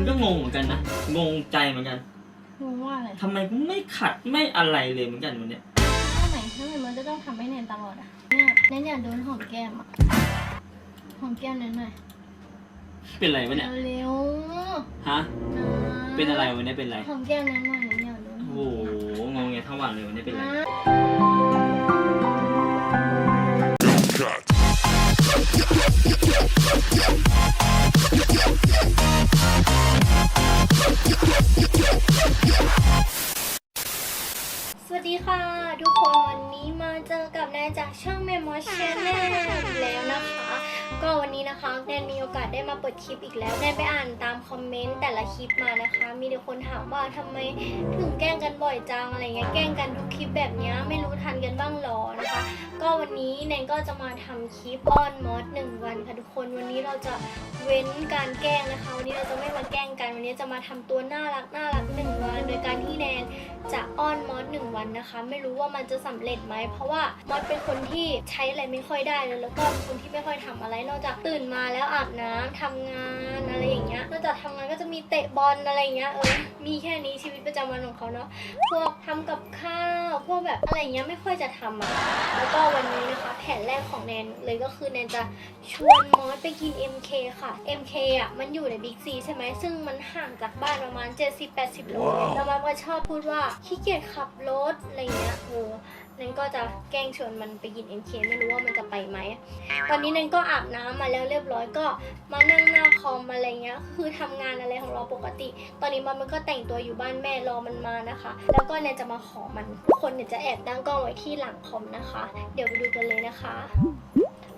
คือก็งงเหมือนกันนะ งงใจเหมือนกันงงว่าอะไรทำไมกูไม่ขัดไม่อะไรเลยเหมือนกันวันเนี้ยทำไมทำไมมันจะต้องทำให้แนนตลอดอะเนี่ยแนนอยากโดนหอมแก้มอะหอมแก้มแนนหน่อยเป็นไรวะเนี่ยเร็วฮะๆนะเป็นอะไรวันนี้เป็นไรหอมแก้มแนนหน่อยแนนอยากโดนโอ้โหงงเงี้ยทั้งวันเลยวันนี้เป็นไรนะ Cut. ได้มาเปิดคลิปอีกแล้วแนนไปอ่านตามคอมเมนต์แต่ละคลิปมานะคะ มีแต่คนถามว่าทำไมถึงแกล้งกันบ่อยจังอะไรเงี้ยแกล้งกันทุกคลิปแบบเนี้ยไม่รู้ทันกันบ้างหรอนะคะ ก็วันนี้แนนก็จะมาทำคลิปอ้อนมอสหนึ่งวันค่ะทุกคนวันนี้เราจะเว้นการแกล้งนะคะวันนี้เราจะไม่มาแกล้งกันวันนี้จะมาทำตัวน่ารักน่ารักหนึ่งวัน โดยการที่แนนจะอ้อนมอสหนึ่งวันนะคะ ไม่รู้ว่ามันจะสำเร็จไหมเพราะว่ามอสเป็นคนที่ใช้อะไรไม่ค่อยได้เลยแล้วก็เป็นคนที่ไม่ค่อยทำอะไรนอกจากตื่นมาแล้วอาบน้ำทำงานอะไรอย่างเงี้ยนอกจากทำงานก็จะมีเตะบอลอะไรอย่างเงี้ยเออมีแค่นี้ชีวิตประจำวันของเขาเนาะพวกทำกับข้าวพวกแบบอะไรอย่างเงี้ยไม่ค่อยจะทำอะแล้วก็วันนี้นะคะ แผนแรกของแนนเลยก็คือแนนจะชวนมอสไปกิน MK ค่ะ MK อะมันอยู่ในบิ๊กซีใช่ไหมซึ่งมันห่างจากบ้านประมาณ 70-80 โลว้าวแล้วมันก็ชอบพูดว่าขี้เกียจขับรถอะไรเงี้ยเออนัน ก็จะแกล้งชวนมันไปกิน MK ไม่รู้ว่ามันจะไปไหมตอนนี้นันก็อาบน้ำมาแล้วเรียบร้อยก็มานั่งหน้าคอมอะไรเงี้ยคือทำงานอะไรของเราปกติ ตอนนี้มันมันก็แต่งตัวอยู่บ้านแม่รอมันมานะคะ แล้วก็แนนจะมาขอมันทุกคนเนี่ยจะแอบตั้งกล้องไว้ที่หลังคอมนะคะ เดี๋ยวไปดูกันเลยนะคะ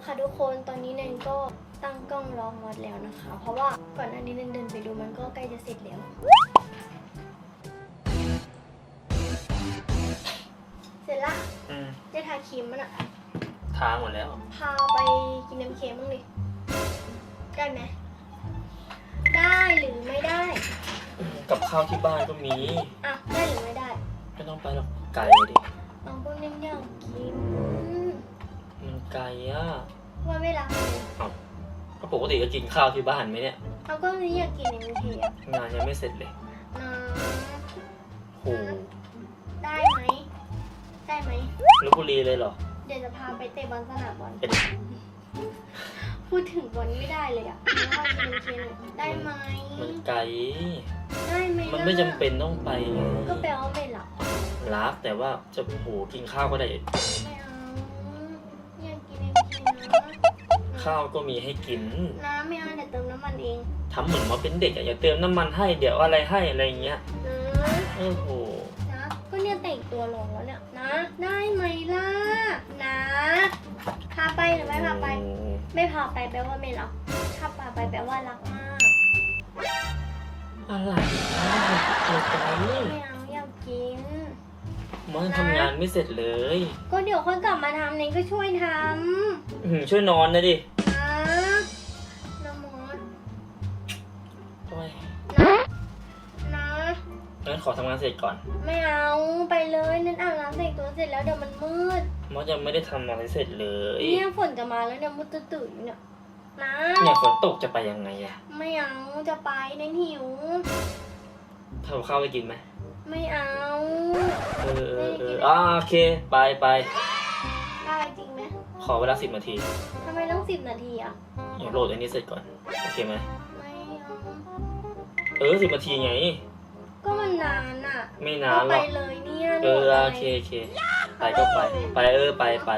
ค่ะทุกคนตอนนี้แนนก็ตั้งกล้องรอมอดแล้วนะคะ เพราะว่าก่อนหน้านี้แนนเดินไปดูมันก็ใกล้จะเสร็จแล้วเสร็จละ อืมจะทาครีมมันอะทางหมดแล้ว พาไปกินน้ำเค็มบ้างดิได้ไหมได้หรือไม่ได้กับข้าวที่บ้านก็มี อะได้หรือไม่ได้ไม่ต้องไปหรอกไกลดิเอาก็เน้นอยากกินมันไกลอะว่าไม่รักเลยก็ปกติก็กินข้าวที่บ้านไหมเนี่ยเอาก็นี่อยากกินน้ำเค็มอะงานยังไม่เสร็จเลยนะโหได้ไหม ได้ไหมลบบุรีเลยเหรอ เดี๋ยวจะพาไปเตะบอลสนามบอล เป็นพูดถึงบอลไม่ได้เลยอะไม่ว่าจะเป็นเคนได้ไหมมันไกล ได้ไหมมันไม่จำเป็นต้องไปไงก็แปลว่าไม่หลับรักแต่ว่าจะโหกินข้าวก็ได้ ไม่เอาอยากกินเอ็มเคนะข้าวก็มีให้กิน น้ำไม่เอาเดี๋ยวเติมน้ำมันเองทำเหมือนว่าเป็นเด็กอะอย่าเติมน้ำมันให้เดี๋ยวอะไรให้อะไรอย่างเงี้ย นะ โอ้โหนะก็เนี่ยแต่งตัวลงแล้วเนี่ยนะ ได้ไหมล่ะนะพาไปหรือไม่พาไป ไม่พาไปแปลว่าไม่รักถ้าพาไปแปลว่ารักมากอะไรตัวไกลไม่เอาอยากกินมันทำงานไม่เสร็จเลย ก็เดี๋ยวค่อยกลับมาทำเนงก็ช่วยทอื้อหือช่วยนอนนะดิ งั้นขอทำงานเสร็จก่อน ไม่เอาไปเลยนั่นอาบน้ำแต่งตัวเสร็จแล้วเดี๋ยวมันมืดมอสยังไม่ได้ทำอะไรเสร็จเลยเนี่ยฝนจะมาแล้วเนี่ยมืดตื่นๆอยู่เนี่ยนะเนี่ยฝนตกจะไปยังไงอะไม่เอาจะไปเน้นหิวทำข้าวไปกินไหมไม่เอาเออเออเอออ่าโอเคไปไปได้จริงไหมขอเวลาสิบนาทีทำไมต้องสิบนาทีอะเดี๋ยวโหลดอันนี้เสร็จก่อนโอเคไหมไม่เอาเออสิบนาทีไงก็มั นนานอะไม่นานหรก็อกไปเลยเนี่ยเออหนูโอเคโอเคไปก็ไป ไปเออไปไป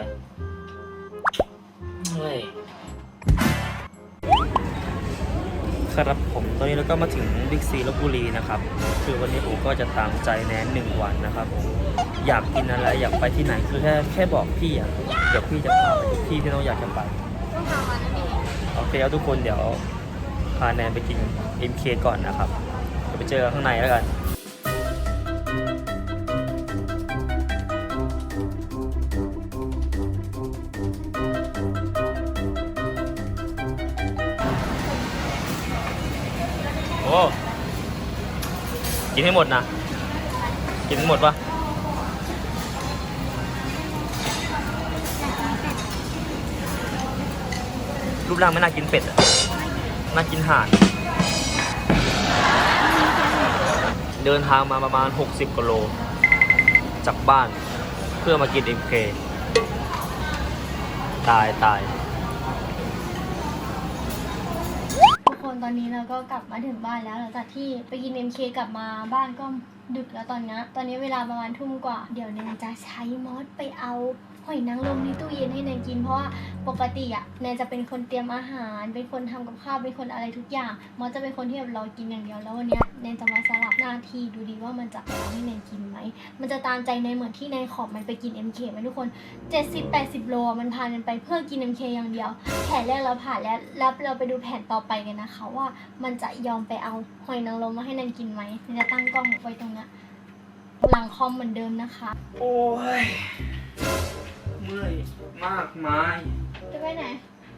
เฮ้ย ครับผมตอนนี้เราก็มาถึงบิ๊กซีลบบุรีนะครับ คือวันนี้ผมก็จะตามใจแนนหนึ่งวันนะครับผมอยากกินอะไรอยากไปที่ไหนคือแค่แค่บอกพี่อะเดี๋ยวพี่จะพาไปทุกที่ที่น้องอยากจะไปต้องพามานั่นเองโอเคครับทุกคนเดี๋ยวพาแนนไปกิน MK ก่อนนะครับเดี๋ยวไปเจอกันข้างในแล้วกัน กินให้หมดนะ กินให้หมดปะรูปร่างไม่น่ากินเป็ดอะน่ากินห่าน เดินทางมาประมาณ 60กิโล จากบ้านเพื่อมากิน MK ตายตาย คนตอนนี้เราก็กลับมาถึงบ้านแล้วหลังจากที่ไปกิน MK กลับมาบ้านก็ดึกแล้วตอนนี้ ตอนนี้เวลาประมาณทุ่มกว่า เดี๋ยวเนนจะใช้มอสไปเอา หอยนางรมในตู้เย็นให้เนนกิน เพราะว่าปกติอะเนนจะเป็นคนเตรียมอาหาร เป็นคนทำกับข้าวเป็นคนอะไรทุกอย่างมอสจะเป็นคนที่แบบรอกินอย่างเดียวแล้ววันเนี้ยเนนจะมาสลับหน้าที่ดูดีว่ามันจะไปเอาให้เนนกินไหมมันจะตามใจเนนเหมือนที่เนนขอบมันไปกิน MK ไหมทุกคน 70-80 โลมันพาเนนไปเพื่อกิน MK อย่างเดียวแผนแรกเราผ่านแล้วแล้วเราไปดูแผนต่อไปกันนะคะว่ามันจะยอมไปเอาหอยนางรมมาให้นันกินไหมนันจะตั้งกล้องไว้ตรงนี้หลังคอมเหมือนเดิมนะคะ โอ้ย เมื่อยมากมาย จะไปไหน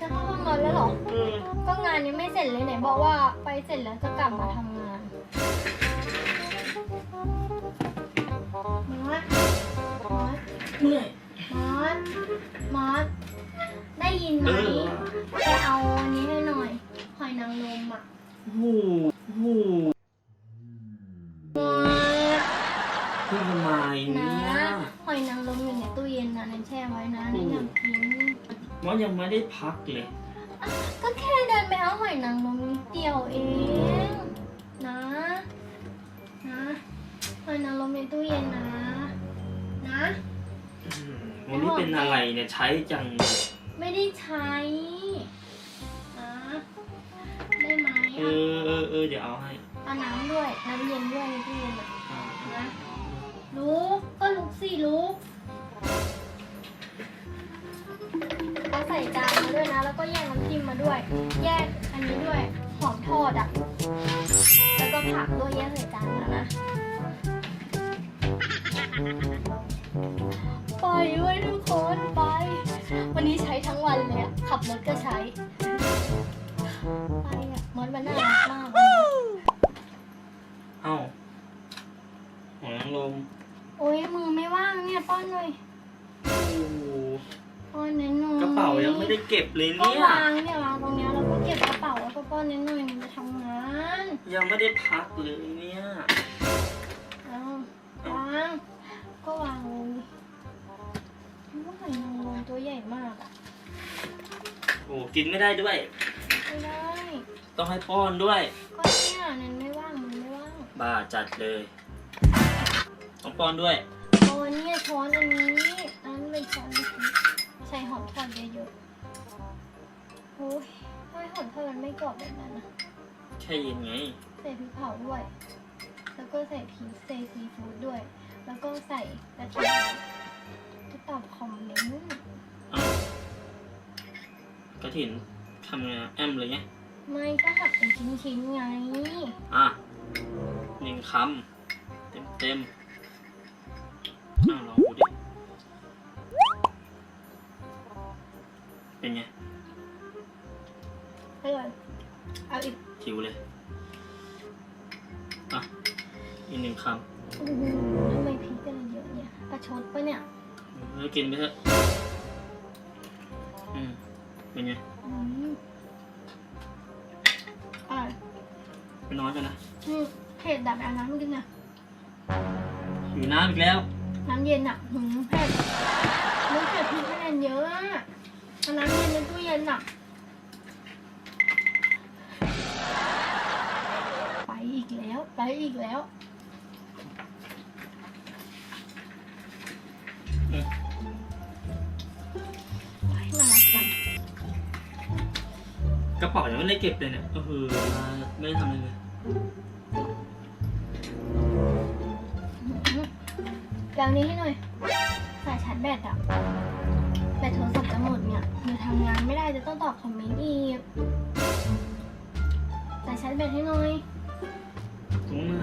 จะเข้าห้องนอนแล้วเหรอเออก็งานยังไม่เสร็จเลยไหนบอกว่าไปเสร็จแล้วจะกลับมาทำงานมอสมอสเมื่อยมอสมอสได้ยินไหมเออไปเอาอันนี้ให้หน่อยหอยนางรมอะโอ้โหโอ้โหมอสเพื่อนทำไมเนี่นะยหอยนางรมอยู่ในตู้เย็นนะนันแช่ไว้นะนันอยากกินมอสยังไม่ได้พักเลย ก็แค่เดินไปเอาหอยนางรมนิดเดียวเอง นะ นะหอยนางรมในตู้เย็นนะ นะวันนี้เป็นอะไรเนี่ยใช้จังเลยไม่ได้ใช้ นะ ได้ไหมเออะอเออเออเดี๋ยวเอาให้เอาน้ำด้วย น้ำเย็นด้วยในตู้เย็นอะอ่านะลุกก็ลุกสิลุก เอาใส่จานมาด้วยนะ แล้วก็แยกน้ำจิ้มมาด้วย แยกอันนี้ด้วยหอมทอดอะ แล้วก็ผักด้วยแยกใส่จานมานะไปด้วยทุกคนไป วันนี้ใช้ทั้งวันเลยอะขับรถก็ใช้ ไปอะมอนมันน่ารักมากเลยเอ้าหอยนางรมโอ้ยมือไม่ว่างเนี่ยป้อนหน่อยโอ้โห ป้อนนิดหน่อยกระเป๋ายังไม่ได้เก็บเลยก็เนี่ย วางเนี่ยวางตรงเนี้ยแล้วก็เก็บกระเป๋าแล้วก็ป้อนนิดหน่อยมันจะทำงานยังไม่ได้พักเลยเนี่ย เอาวางก็วางเลยว่าหอยนางรมตัวใหญ่มากอะโอ้กินไม่ได้ด้วย ไม่ได้ ต้องให้ป้อนด้วย ก็เนี่ยนันไม่ว่างมันไม่ว่างบ้าจัดเลย ต้องป้อนด้วยโอ้เนี่ยช้อนอันนี้อันนั้นเป็นช้อนเล็กๆ ใส่หอมทอดเยอะๆโอ้ยทำไมหอมทอดมันไม่กรอบแบบนั้นอะแค่เย็นไง ใส่พริกเผาด้วย แล้วก็ใส่พริกใส่ซีฟู้ดด้วย แล้วก็ใส่กระเทียมก็ตอบคอมเมนต์เอ้ากระถินทำไงอะแอมเลยไงไม่ก็หักเป็นชิ้นๆไง อะหนึ่งคำเต็มเต็มๆอ้าวลอง เป็นไงอร่อยเอาอีกหิวเลยอะอีกหนึ่งคอื้อหือทำไมพริกกันเยอะเนี่ยประชดปะเนี่ยำแล้วกินไปเถอะอืมเป็นไงอืมอร่อยไปนอนกันนะอืมเผ็ดแบบเอาน้ำมากินน่ะหิวน้ำอีกแล้วน้ำเย็นอะหืมเผ็ดมันเผ็ดพริกคะแนนเยอะอะเอาน้ำเย็นในตู้เย็นอะไปอีกแล้ว ไปอีกแล้วอืมโอ๊ยน่ารักจังกระเป๋ายังไม่ได้เก็บเลยเนี่ย ก็คือไม่ได้ทำอะไรเลยเดี๋ยวนี้ให้หน่อยสายชาร์จแบตอะแบตโทรศัพท์ จะหมดเนี่ยเดี๋ยวทำงานไม่ได้จะต้องตอบคอมเมนต์อีกสายชาร์จแบตให้หน่อย ตรงไหน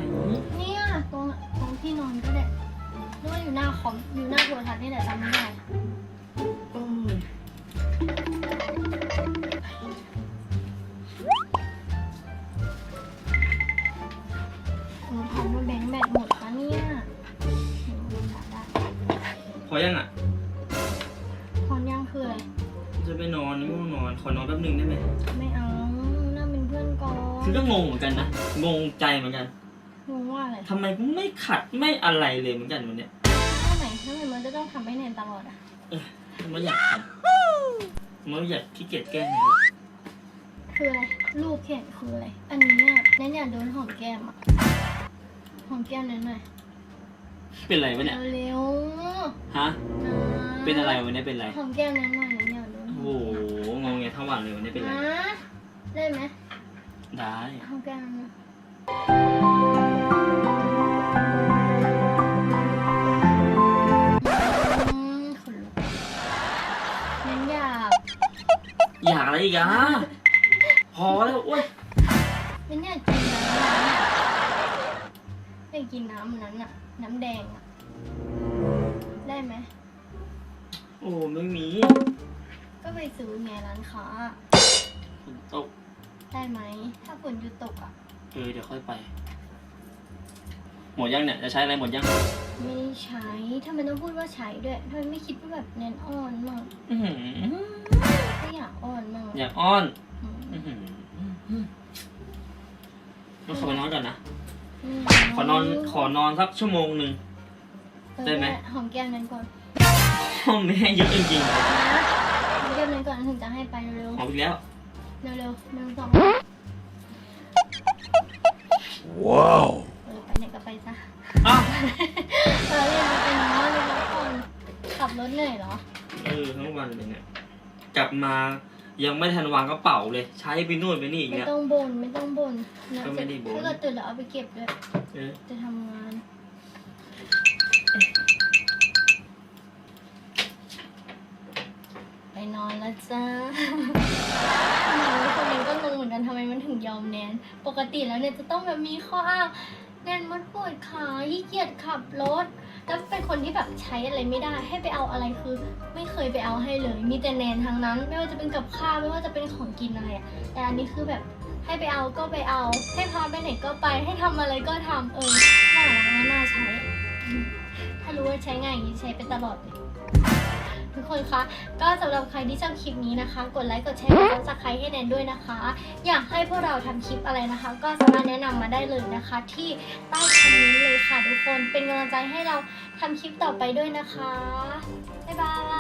เนี่ยตรงตรงที่นอนก็ได้หรือว่าอยู่หน้าคอมอยู่หน้าโทรทัศน์นี่แหละจำไม่ได้ คือก็งงเหมือนกันนะ งงใจเหมือนกันงงว่าอะไรทำไมไม่ขัดไม่อะไรเลยเหมือนกันวันเนี้ยทำไมทำไมมันจะต้องทำให้แนนตลอดอะมันอยากทำมันอยากขี้เกียจแกล้งเลยคืออะไรรูปแขนคืออะไร อันนี้อะแนนอยากโดนหอมแก้มอะหอมแก้มแนนหน่อยเป็นไรวะเนี่ยเร็วฮะๆนะเป็นอะไรวันนี้เป็นไรหอมแก้มแนนหน่อยแนนอยากโดนโอ้โหงงเงทั้งวันเลยวันนี้เป็นไรนะได้ไหม ได้หอมแก้มแนนหน่อยอืมขนลุกแนนอยากอยากอะไรอีกอะพอแล้วโอ้ยฉันอยากกินน้ำนั้นอะอยากกินน้ำนั้นอะน้ำแดงอะได้ไหม โอ้ไม่มี ก็ไปซื้อไงร้านค้าฝนตก ได้ไหม ถ้าฝนหยุดตกอะเออเดี๋ยวค่อยไป หมดยังเนี่ย จะใช้อะไรหมดยัง ไม่ได้ใช้ทำไมต้องพูดว่าใช้ด้วยทำไมไม่คิดว่าแบบแนนอ้อนมั่งอื้อหือก็อยากอ้อนมั่งอยากอ้อน อืมอื้อหือต้องขอไปนอนก่อนนะมขอนอน ขอนอนสักชั่วโมงหนึ่ง เออได้ไหม หอมแก้มนั้นก่อนห้องแม่เยอะจริงนะหอมแก้มนั้นก่อนถึงจะให้ไปเร็วๆเอาอีกแล้วๆ เร็วๆหนึ่งสองว้าวเออไปไหนก็ไปซะอ้าวเออเล่นไปนอนเลยทุกคนขับรถเหนื่อยเหรอ เออทั้งวันเลยเนี่ยกลับมายังไม่ทันวางกระเป๋าเลย ใช้ไปนู่นไปนี่อีกไม่เนี่ย ต้องบ่นไม่ต้องบ่นนะก็ไม่ได้บ่น ถ้าเกิดตื่นแล้วเอาไปเก็บด้วยเออ จะทำงาน นอนแล้วจ้าหนูคนนี้ก็งงเหมือนกันทำไมมันถึงยอมแนน ปกติแล้วเนี่ยจะต้องแบบมีข้ออ้างแนนมันปวดขาขี้เกียจขับรถแล้วเป็นคนที่แบบใช้อะไรไม่ได้ ให้ไปเอาอะไรคือ ไม่เคยไปเอาให้เลย มีแต่แนนทางนั้น ไม่ว่าจะเป็นกับข้าวไม่ว่าจะเป็นของกินอะไรอะแต่อันนี้คือแบบให้ไปเอาก็ไปเอา ให้พาไปไหนก็ไป ให้ทำอะไรก็ทำเออน่ารักนะน่าใช้ ถ้ารู้ว่าใช้ง่ายอย่างนี้ใช้ไปตลอดเลย ทุกคนคะก็สำหรับใครที่ชอบคลิปนี้นะคะ กดไลค์กดแชร์กดซับสไครต์ให้แนนด้วยนะคะ อยากให้พวกเราทำคลิปอะไรนะคะ ก็สามารถแนะนำมาได้เลยนะคะ ที่ใต้คอมเมนต์เลยค่ะทุกคนเป็นกำลังใจให้เราทำคลิปต่อไปด้วยนะคะบ๊ายบาย